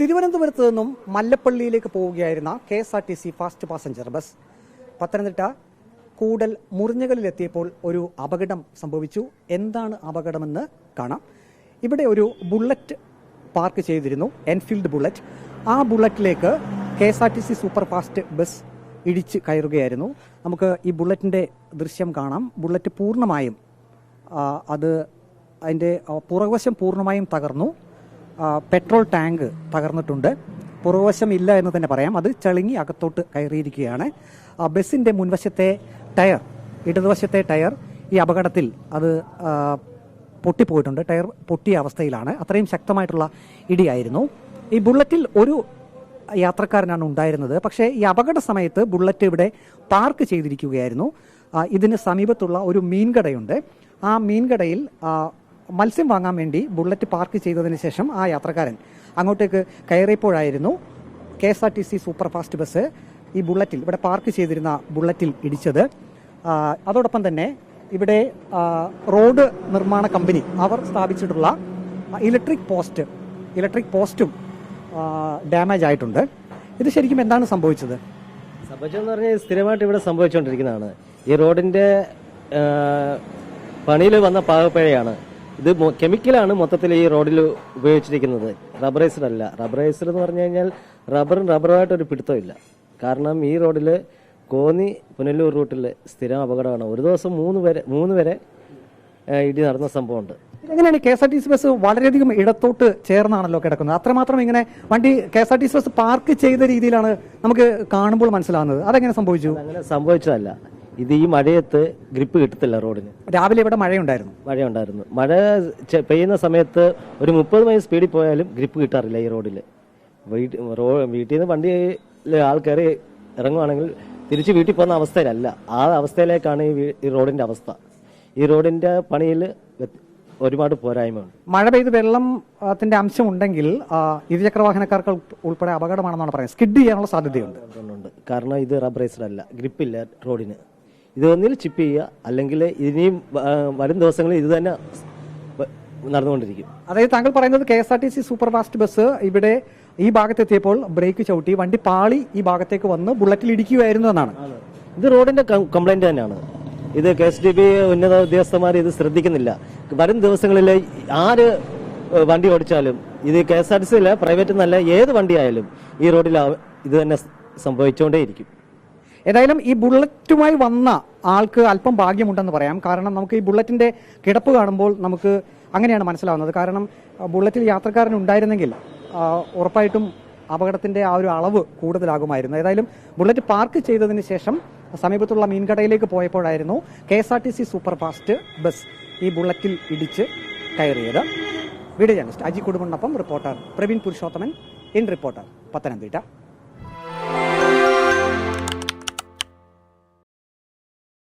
തിരുവനന്തപുരത്ത് നിന്നും മല്ലപ്പള്ളിയിലേക്ക് പോവുകയായിരുന്ന K S R T C fast passenger bus. Pathanamthitta Koodal മുറിഞ്ഞകളിലെത്തിയപ്പോൾ ഒരു അപകടം സംഭവിച്ചു. എന്താണ് അപകടമെന്ന് കാണാം. ഇവിടെ ഒരു ബുള്ളറ്റ് പാർക്ക് ചെയ്തിരുന്നു എൻഫീൽഡ് ബുള്ളറ്റ് ആ ബുള്ളറ്റിലേക്ക് K S R T C super fast bus ഇടിച്ച് കയറുകയായിരുന്നു. നമുക്ക് ഈ ബുള്ളറ്റിന്റെ ദൃശ്യം കാണാം. ബുള്ളറ്റ് പൂർണമായും അത് അതിന്റെ പുറകുവശം പൂർണമായും തകർന്നു. Petrol tank തകർന്നിട്ടുണ്ട്. പുറവശം ഇല്ല എന്ന് തന്നെ പറയാം. അത് ചളുങ്ങി അകത്തോട്ട് കയറിയിരിക്കുകയാണ്. ബസ്സിന്റെ മുൻവശത്തെ ടയർ ഇടതുവശത്തെ ടയർ ഈ അപകടത്തിൽ അത് പൊട്ടിപ്പോയിട്ടുണ്ട്. ടയർ പൊട്ടിയ അവസ്ഥയിലാണ്. അത്രയും ശക്തമായിട്ടുള്ള ഇടിയായിരുന്നു. ഈ ബുള്ളറ്റിൽ ഒരു യാത്രക്കാരനാണ് ഉണ്ടായിരുന്നത്. പക്ഷേ ഈ അപകട സമയത്ത് ബുള്ളറ്റ് ഇവിടെ പാർക്ക് ചെയ്തിരിക്കുകയായിരുന്നു. ഇതിന് സമീപത്തുള്ള ഒരു മീൻകടയുണ്ട്. ആ മീൻകടയിൽ മത്സ്യം വാങ്ങാൻ വേണ്ടി ബുള്ളറ്റ് പാർക്ക് ചെയ്തതിന് ശേഷം ആ യാത്രക്കാരൻ അങ്ങോട്ടേക്ക് കയറിയപ്പോഴായിരുന്നു K S R T C super fast bus ഈ ബുള്ളറ്റിൽ ഇവിടെ പാർക്ക് ചെയ്തിരുന്ന ബുള്ളറ്റിൽ ഇടിച്ചത്. അതോടൊപ്പം തന്നെ ഇവിടെ റോഡ് നിർമ്മാണ കമ്പനി അവർ സ്ഥാപിച്ചിട്ടുള്ള ഇലക്ട്രിക് പോസ്റ്റ് ഇലക്ട്രിക് പോസ്റ്റും ഡാമേജ് ആയിട്ടുണ്ട്. ഇത് ശരിക്കും എന്താണ് സംഭവിച്ചത്? സംഭവിച്ചതെന്ന് പറഞ്ഞാൽ സ്ഥിരമായിട്ട് ഇവിടെ സംഭവിച്ചുകൊണ്ടിരിക്കുന്നതാണ്. ഈ റോഡിന്റെ പണിയിൽ വന്ന പാകപ്പിഴയാണ് ഇത് കെമിക്കലാണ് മൊത്തത്തിൽ ഈ റോഡിൽ ഉപയോഗിച്ചിരിക്കുന്നത്. റബ്ബറൈസർ അല്ല റബ്ബറൈസർ എന്ന് പറഞ്ഞു കഴിഞ്ഞാൽ റബ്ബറും റബ്ബറുമായിട്ട് ഒരു പിടുത്തമില്ല. കാരണം ഈ റോഡിൽ കോന്നി പുനലൂർ റൂട്ടിൽ സ്ഥിരം അപകടമാണ്. ഒരു ദിവസം മൂന്ന് വരെ മൂന്ന് വരെ ഇടി നടന്ന സംഭവമുണ്ട്. എങ്ങനെയാണ് K S R T C bus വളരെയധികം ഇടത്തോട്ട് ചേർന്നാണല്ലോ കിടക്കുന്നത്? അത്രമാത്രം ഇങ്ങനെ വണ്ടി K S R T C bus park ചെയ്ത രീതിയിലാണ് നമുക്ക് കാണുമ്പോൾ മനസ്സിലാവുന്നത് അതെങ്ങനെ സംഭവിച്ചു? അങ്ങനെ സംഭവിച്ചതല്ല. ഇത് ഈ മഴയത്ത് ഗ്രിപ്പ് കിട്ടത്തില്ല റോഡിന്. രാവിലെ ഇവിടെ മഴയുണ്ടായിരുന്നു. മഴയുണ്ടായിരുന്നു. മഴ ചെ- പെയ്യുന്ന സമയത്ത് ഒരു മുപ്പത് മൈൽ സ്പീഡിൽ പോയാലും ഗ്രിപ്പ് കിട്ടാറില്ല ഈ റോഡിൽ വീട്ടിൽ വീട്ടിൽ നിന്ന് വണ്ടിയിൽ ആൾക്കാർ ഇറങ്ങുവാണെങ്കിൽ തിരിച്ച് വീട്ടിൽ പോകുന്ന അവസ്ഥയിലല്ല. ആ അവസ്ഥയിലേക്കാണ് ഈ വീ- ഈ റോഡിന്റെ അവസ്ഥ. ഈ റോഡിന്റെ പണിയിൽ ഒരുപാട് പോരായ്മയുണ്ട്. മഴ പെയ്ത് വെള്ളത്തിന്റെ അംശം ഉണ്ടെങ്കിൽ ആ, ഇരുചക്ര വാഹനക്കാർക്ക് ഉൾപ്പെടെ അപകടമാണെന്നാണ് പറയുന്നത്. സ്കിഡ് ചെയ്യാനുള്ള സാധ്യതയുണ്ട്. ഉണ്ട് കാരണം ഇത് റബ്ബറൈസ്ഡ് അല്ല. ഗ്രിപ്പില്ല റോഡിന്. ഇത് ഒന്നിൽ ചിപ്പ് ചെയ്യുക. അല്ലെങ്കിൽ ഇനിയും വരും ദിവസങ്ങളിൽ ഇത് തന്നെ നടന്നുകൊണ്ടിരിക്കും. അതായത് താങ്കൾ പറയുന്നത് K S R T C super fast bus ഇവിടെ ഈ ഭാഗത്തെത്തിയപ്പോൾ ബ്രേക്ക് ചവിട്ടി വണ്ടി പാളി ഈ ഭാഗത്തേക്ക് വന്ന് ബുള്ളറ്റിൽ ഇടിക്കുകയായിരുന്നു എന്നാണ്. ഇത് റോഡിന്റെ കംപ്ലൈന്റ് തന്നെയാണ്. ഇത് കെ എസ് ഡി ബി ഉന്നത ഉദ്യോഗസ്ഥന്മാർ ഇത് ശ്രദ്ധിക്കുന്നില്ല. വരും ദിവസങ്ങളിൽ ആര് വണ്ടി ഓടിച്ചാലും ഇത് കെ എസ് ആർ ടി സിയിലെ പ്രൈവറ്റ് നല്ല ഏത് വണ്ടിയായാലും ഈ റോഡിൽ ഇത് തന്നെ സംഭവിച്ചുകൊണ്ടേയിരിക്കും. ഏതായാലും ഈ ബുള്ളറ്റുമായി വന്ന ആൾക്ക് അല്പം ഭാഗ്യമുണ്ടെന്ന് പറയാം. കാരണം നമുക്ക് ഈ ബുള്ളറ്റിന്റെ കിടപ്പ് കാണുമ്പോൾ നമുക്ക് അങ്ങനെയാണ് മനസ്സിലാവുന്നത്. കാരണം ബുള്ളറ്റിൽ യാത്രക്കാരൻ ഉണ്ടായിരുന്നെങ്കിൽ ഉറപ്പായിട്ടും അപകടത്തിന്റെ ആ ഒരു അളവ് കൂടുതലാകുമായിരുന്നു. ഏതായാലും ബുള്ളറ്റ് പാർക്ക് ചെയ്തതിന് ശേഷം സമീപത്തുള്ള മീൻകടയിലേക്ക് പോയപ്പോഴായിരുന്നു K S R T C super fast bus ഈ ബുള്ളറ്റിൽ ഇടിച്ച് കയറിയത്. Video journalist Aji കുടുംബനൊപ്പം reporter Praveen Purushothaman in reporter Pathanamthitta.